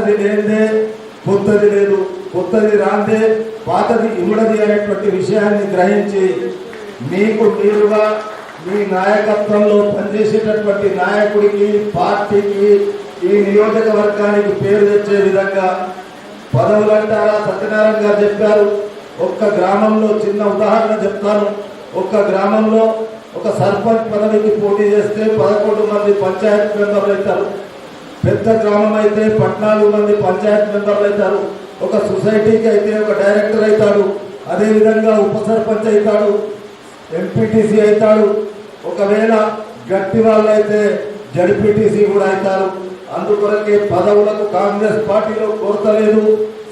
పాతది లేదే కొత్తది లేదు. కొత్తది రాందే పాతది ఇమ్మడది అనేటువంటి విషయాన్ని గ్రహించి మీకు మీరుగా మీ నాయకత్వంలో పనిచేసేటటువంటి నాయకుడికి పార్టీకి ఈ నియోజకవర్గానికి పేరు తెచ్చే విధంగా పదవులంటారా సత్యనారాయణ గారు చెప్పారు. ఒక్క గ్రామంలో చిన్న ఉదాహరణ చెప్తాను. ఒక్క గ్రామంలో ఒక సర్పంచ్ పదవికి పోటీ చేస్తే పదకొండు మంది పంచాయత్ మెంబర్లు అవుతారు. పెద్ద గ్రామం అయితే పద్నాలుగు మంది పంచాయత్ మెంబర్లు అవుతారు. ఒక సొసైటీకి అయితే ఒక డైరెక్టర్ అవుతాడు. అదేవిధంగా ఉప సర్పంచ్ అవుతాడు ఎంపీటీసీ అవుతాడు. ఒకవేళ గట్టి వాళ్ళు అయితే జడ్పీటీసీ కూడా అవుతారు. అందుకొరకే పదవులకు కాంగ్రెస్ పార్టీలో కొరత లేదు.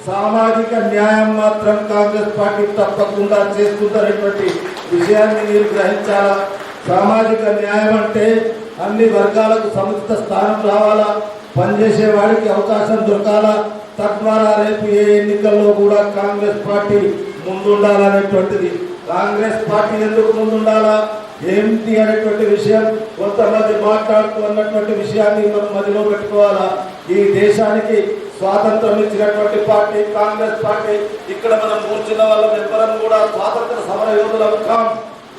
సామాజిక న్యాయం మాత్రం కాంగ్రెస్ పార్టీ తప్పకుండా చేస్తుందనేటువంటి విషయాన్ని మీరు గ్రహించాలా? సామాజిక న్యాయం అంటే అన్ని వర్గాలకు సముచిత స్థానం రావాలా? పనిచేసే వాడికి అవకాశం దొరకాలా? తద్వారా రేపు ఏ ఎన్నికల్లో కూడా కాంగ్రెస్ పార్టీ ముందుండాలనేటువంటిది. కాంగ్రెస్ పార్టీ ఎందుకు ముందుండాలా? ఏమిటి అనేటువంటి విషయం కొంతమంది మాట్లాడుతూ అన్నటువంటి విషయాన్ని మనం మదిలో పెట్టుకోవాలా? ఈ దేశానికి స్వాతంత్రం ఇచ్చినటువంటి పార్టీ కాంగ్రెస్ పార్టీ ఇక్కడ మనం కూర్చున్న వాళ్ళం ఎవ్వరం కూడా స్వాతంత్ర సమర యోధులం కాం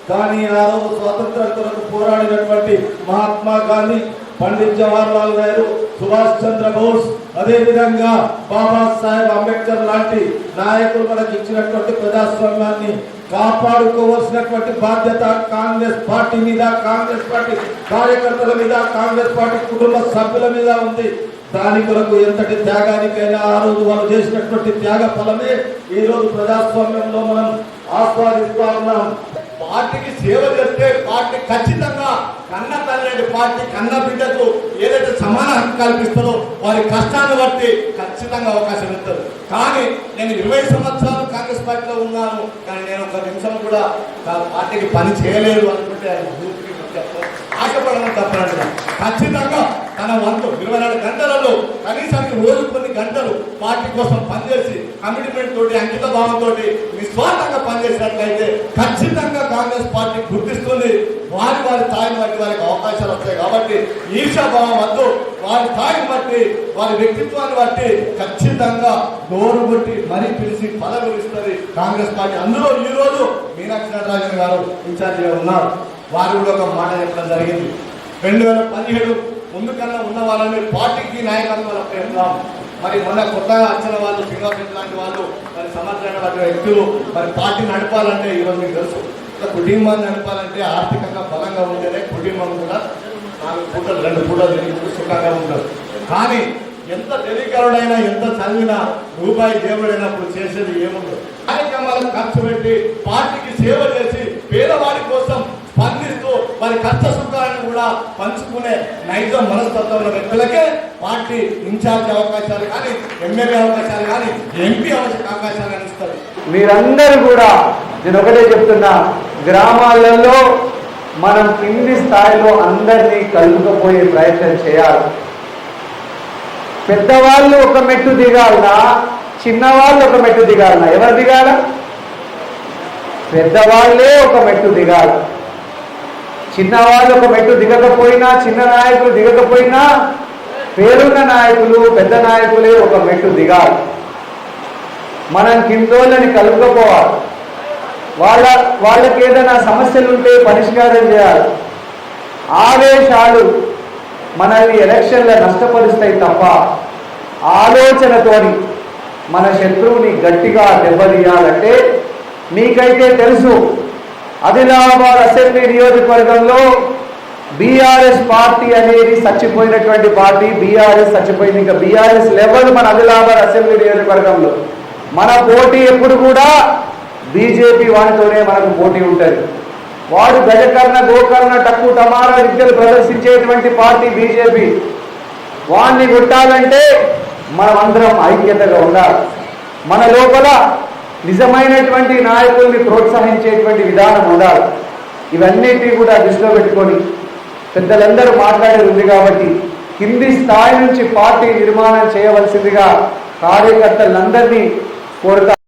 కానీ ఆ రోజు స్వాతంత్రం కొరకు పోరాడినటువంటి మహాత్మా గాంధీ పండిత్ జవహర్లాల్ నెహ్రూ సుభాష్ చంద్ర బోస్ అదే విధంగా బాబాసాహెబ్ అంబేద్కర్ లాంటి నాయకులు మనకు ఇచ్చినటువంటి ప్రజాస్వామ్యాన్ని కాపాడుకోవాల్సినటువంటి బాధ్యత కాంగ్రెస్ పార్టీ మీద కాంగ్రెస్ పార్టీ కార్యకర్తల మీద కాంగ్రెస్ పార్టీ కుటుంబ సభ్యుల మీద ఉంది. దాని కొరకు ఎంతటి త్యాగానికైనా ఆ రోజు వాళ్ళు చేసినటువంటి త్యాగ ఫలమే ఈ రోజు ప్రజాస్వామ్యంలో మనం ఆస్వాదిస్తా ఉన్నాం. పార్టీకి సేవ చేస్తే పార్టీ ఖచ్చితంగా కన్న తల్లి పార్టీ కన్న బిడ్డకు ఏదైతే సమాన హక్కు కల్పిస్తుందో వారి కష్టాన్ని బట్టి ఖచ్చితంగా అవకాశం ఇస్తారు. కానీ నేను ఇరవై సంవత్సరాలు కాంగ్రెస్ పార్టీలో ఉన్నాను కానీ నేను ఒక నిమిషం కూడా పార్టీకి పని చేయలేదు అనుకుంటే ఆయన ఆశపడడం తప్పనట్టు ఖచ్చితంగా తన వంతు ఇరవై నాలుగు గంటలలో కనీసానికి రోజు గంటలు పార్టీ కోసం పనిచేసి కమిట్మెంట్ తోటి అంకిత భావంతో నిస్వార్థంగా పనిచేసినట్లయితే ఖచ్చితంగా కాంగ్రెస్ పార్టీ గుర్తిస్తుంది. వారి వారి స్థాయిని బట్టి వారికి అవకాశాలు వస్తాయి కాబట్టి ఈర్షాభావం వద్దు. వారి స్థాయిని బట్టి వారి వ్యక్తిత్వాన్ని బట్టి ఖచ్చితంగా నోరు కొట్టి మరీ పిలిచి పదవులు ఇస్తుంది కాంగ్రెస్ పార్టీ. అందులో ఈ రోజు మీనాక్షి నటరాజన్ గారు ఇన్ఛార్జిగా ఉన్నారు. వారు కూడా ఒక మాట చెప్పడం జరిగింది. రెండు వేల పదిహేడు ముందుకన్నా ఉన్న వాళ్ళని పార్టీకి నాయకత్వం అప్పగిస్తాం మరి మొన్న కొత్తగా వచ్చిన వాళ్ళు సింగారెడ్డి లాంటి వాళ్ళు మరి సమర్థమైన వ్యక్తులు మరి పార్టీ నడపాలంటే ఈరోజు మీకు తెలుసు. కుటుంబాన్ని నడపాలంటే ఆర్థికంగా బలంగా ఉంటేనే కుటుంబం కూడా నాలుగు పూటలు రెండు పూటలు తిరిగి సుఖంగా ఉంటారు. కానీ ఎంత తెలియకరుడైనా ఎంత చదివినా రూపాయి దేవుడైనప్పుడు చేసేది ఏముండదు. కార్యక్రమాలకు ఖర్చు పెట్టి పార్టీకి సేవ చేసి పేదవాడి కోసం స్పందిస్తూ వారి కష్ట కూడా పంచుకునే నైజం మనస్తత్వం ఉన్న వ్యక్తులకే పార్టీ ఇన్ఛార్జ్ అవకాశాలు కానీ ఎమ్మెల్యే అవకాశాలు కానీ ఎంపీ అవకాశాలు కానీ ఇస్తారు మీరందరూ కూడా నేను ఒకటే చెప్తున్నా గ్రామాలలో మనం కింది స్థాయిలో అందరినీ కలుపుకపోయే ప్రయత్నం చేయాలి. పెద్దవాళ్ళు ఒక మెట్టు దిగాలనా? చిన్నవాళ్ళు ఒక మెట్టు దిగాలనా? ఎవరు దిగాల? పెద్దవాళ్ళే ఒక మెట్టు దిగాలి. చిన్నవాళ్ళు ఒక మెట్టు దిగకపోయినా చిన్న నాయకులు దిగకపోయినా పేరున్న నాయకులు పెద్ద నాయకులే ఒక మెట్టు దిగాలి. మనం కిందోళ్ళని కలుపుకపోవాలి వాళ్ళ వాళ్ళకి ఏదైనా సమస్యలు ఉంటే పరిష్కారం చేయాలి. ఆవేశాలు మనల్ని ఎలక్షన్లో నష్టపరుస్తాయి తప్ప ఆలోచనతోని మన శత్రువుని గట్టిగా దెబ్బతీయాలంటే నీకైతే తెలుసు ఆదిలాబాద్ అసెంబ్లీ నియోజకవర్గంలో బీఆర్ఎస్ పార్టీ అనేది చచ్చిపోయినటువంటి పార్టీ బీఆర్ఎస్ చచ్చిపోయింది. ఇంకా బీఆర్ఎస్ లెవెల్ మన ఆదిలాబాద్ అసెంబ్లీ నియోజకవర్గంలో. మన పోటీ ఎప్పుడు కూడా బీజేపీ వాడితోనే మనకు పోటీ ఉంటుంది. వాడు గజకర్ణ గోకర్ణ టక్కు టమారా విద్యలు ప్రదర్శించేటువంటి పార్టీ బీజేపీ. వాడిని కొట్టాలంటే మనమందరం ఐక్యతగా ఉండాలి. మన లోపల నిజమైనటువంటి నాయకుల్ని ప్రోత్సహించేటువంటి విధానం ఉండాలి. ఇవన్నిటినీ కూడా దృష్టిలో పెట్టుకొని పెద్దలందరూ మాట్లాడేది ఉంది కాబట్టి కింది స్థాయి నుంచి పార్టీ నిర్మాణం చేయవలసిందిగా కార్యకర్తలందరినీ కోరుతా